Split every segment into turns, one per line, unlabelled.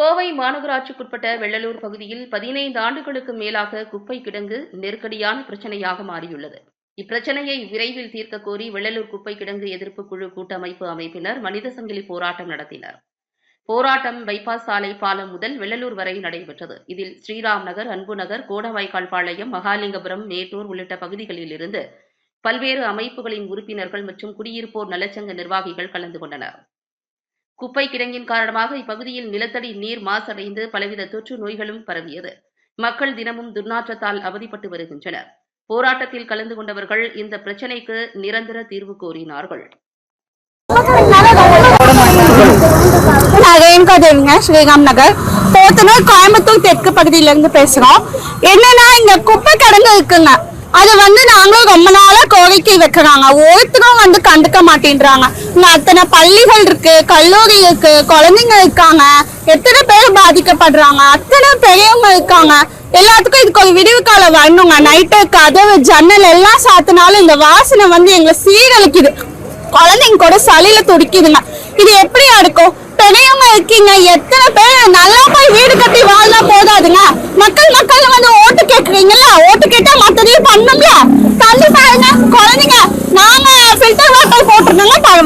கோவை மாநகராட்சிக்குட்பட்ட வெள்ளலூர் பகுதியில் பதினைந்து ஆண்டுகளுக்கு மேலாக குப்பை கிடங்கு நெருக்கடியான பிரச்சனையாக மாறியுள்ளது. இப்பிரச்சனையை விரைவில் தீர்க்க கோரி வெள்ளலூர் குப்பை கிடங்கு எதிர்ப்பு குழு கூட்டமைப்பு அமைப்பினர் மனித சங்கிலி போராட்டம் நடத்தினர். போராட்டம் பைபாஸ் சாலை பாலம் முதல் வெள்ளலூர் வரை நடைபெற்றது. இதில் ஸ்ரீராம் நகர் அன்பு நகர் கோடவாய்க்கால் பாளையம் மகாலிங்கபுரம் மேட்டூர் உள்ளிட்ட பகுதிகளில் இருந்து பல்வேறு அமைப்புகளின் உறுப்பினர்கள் மற்றும் குடியிருப்போர் நலச்சங்க நிர்வாகிகள் கலந்து கொண்டனர். குப்பை கிடங்கின் காரணமாக இப்பகுதியில் நிலத்தடி நீர் மாசடைந்து பலவித தொற்று நோய்களும் பரவியது. மக்கள் தினமும் துர்நாற்றத்தால் அவதிப்பட்டு வருகின்றனர். போராட்டத்தில் கலந்து கொண்டவர்கள் இந்த பிரச்சினைக்கு நிரந்தர தீர்வு கோரினார்கள்.
ஸ்ரீகாம் தேவிங்க ஸ்ரீராம் நகர். போத்தனூர் கோயம்புத்தூர் தெற்கு பகுதியில இருந்து பேசுறோம். என்னன்னா இங்க குப்பை கிடங்கு இருக்குங்க. அது வந்து நாங்களும் ரொம்ப நாளா கோரிக்கை வைக்கிறாங்க. ஒருத்தரும் வந்து கண்டுக்க மாட்டேன்றாங்க. இங்க அத்தனை பள்ளிகள் இருக்கு கல்லூரி இருக்கு குழந்தைங்க இருக்காங்க எத்தனை பேர் பாதிக்கப்படுறாங்க அத்தனை பெரியவங்க இருக்காங்க. எல்லாத்துக்கும் இதுக்கு ஒரு விடிவு காலம் வரணுங்க. நைட்டு கதவு ஜன்னல் எல்லாம் சாத்தினாலும் இந்த வாசனை வந்து எங்களை சீரழிக்குது. குழந்தைங்க கூட சளியில துடிக்குதுங்க. இது எப்படியா இருக்கும் பெரியவங்க இருக்கீங்க எத்தனை பேர் நல்லா போய் வீடு கட்டி வாழ்ந்தா போதாதுங்க. மக்கள் மக்கள் வந்து ஓட்டு கேக்குறீங்கல்ல ஓட்டு கேட்டா மத்ததையும்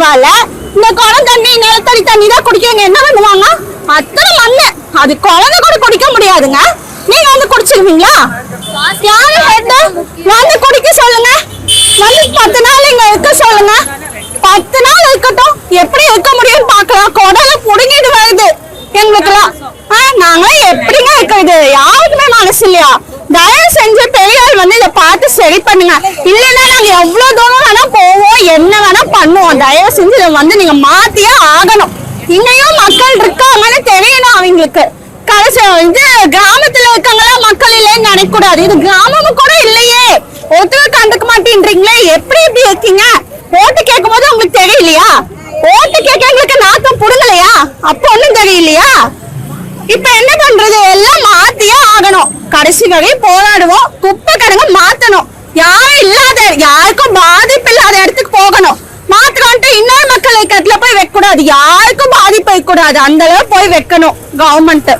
பரவாயில்ல. இந்த குளம் தண்ணி நிலத்தடி தண்ணி தான் குடிக்கவங்க என்ன பண்ணுவாங்க? அத்தனை மண்ணு. அது குழந்தை கூட குடிக்க முடியாதுங்க. நீங்க வந்து குடிச்சிருவீங்களா யாரு ஹெட் வந்து குடிக்க சொல்லுங்க. வந்து பத்து நாள் இங்க இருக்க சொல்லுங்க. பத்து நாள் இருக்கட்டும். எப்படி இருக்க முடியும்னு பார்க்கலாம். குடல புடுங்கிட்டு வருது. எங்களுக்குலாம் ஆ, நாங்க எப்படிங்க இருக்கிறது யாருக்குமே மனசு இல்லையா? தயவு செஞ்சு பெரியாள் வந்து இதை பார்த்து சரி பண்ணுங்க. இல்லைன்னா நாங்க எவ்வளவு தூரம் என்ன வேணா பண்ணுவோம். தயவு செஞ்சு இதை வந்து நீங்க மாத்தியே ஆகணும். இன்னையும் மக்கள் இருக்காங்கன்னு தெரியணும் அவங்களுக்கு. கடைசி இது கிராமத்துல இருக்கவங்களாம் மக்கள் இல்லைன்னு நினைக்க கூடாது இது கிராமமும் கூட இல்லையே. ஒருத்தர் கண்டுக்க மாட்டேன்றீங்களே. எப்படி எப்படி இருக்கீங்க? ஓட்டு கேட்கும் போது உங்களுக்கு தெரியலையா? ஓட்டு கேட்க எங்களுக்கு நாக்கம் புடுங்கலையா? அப்ப ஒண்ணும் தெரியலையா? இப்ப என்ன பண்றது? எல்லாம் மாத்தியே ஆகணும். கடைசி வரை போராடுவோம். குப்பை கடங்க மாத்தணும். யாரும் இல்லாத யாருக்கும் பாதிப்பு இல்லாத இடத்துக்கு போகணும் மாத்திரம்ட்டு இன்னொரு மக்கள் கூடாது யாருக்கும் பாதிப்பு கூடாது அந்த அளவு போய் வைக்கணும் கவர்மெண்ட்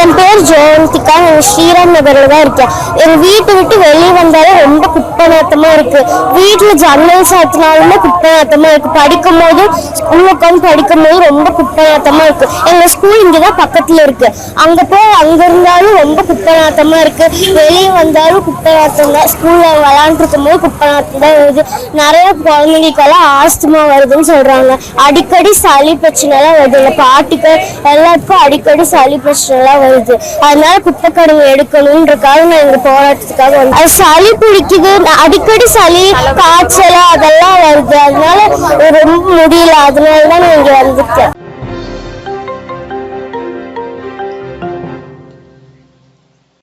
என் பேர் ஜெயந்திகா நான் ஸ்ரீராம் நகரில் தான் இருக்கேன். எங்க வீட்டை விட்டு வெளியே வந்தாலே ரொம்ப குப்பை நாத்தமாக இருக்கு. வீட்டுல ஜன்னல் சாத்தினாலுமே குப்பை நாத்தமாக இருக்கு. படிக்கும் போது ஸ்கூல் உட்காந்து படிக்கும் போது ரொம்ப குப்பை நாத்தமாக இருக்கு. எங்க ஸ்கூல் இங்கே தான் பக்கத்துல இருக்கு. அங்கே போய் அங்க இருந்தாலும் ரொம்ப குப்பை நாத்தமாக இருக்கு. வெளியே வந்தாலும் குப்பை நாத்தம் தான். ஸ்கூலில் விளாண்டுருக்கும் போது குப்பை நாத்தம் தான் வருது. நிறைய குழந்தைங்களுக்கெல்லாம் ஆஸ்துமா வருதுன்னு சொல்றாங்க. அடிக்கடி சளி பிரச்சனை எல்லாம் வருது. எங்க பாட்டிக்கு எல்லாத்துக்கும் அடிக்கடி சளி பிரச்சனை எல்லாம் வருது. அதனால குப்பை கடங்கு எடுக்கணுன்றக்காக நான் எங்க போராட்டத்துக்காக வந்து அது சளி பிடிக்குது. அடிக்கடி சளி காய்ச்சல் அதெல்லாம் வருது. அதனால ரொம்ப முடியல. அதனால தான் நான் இங்க வந்துட்டேன்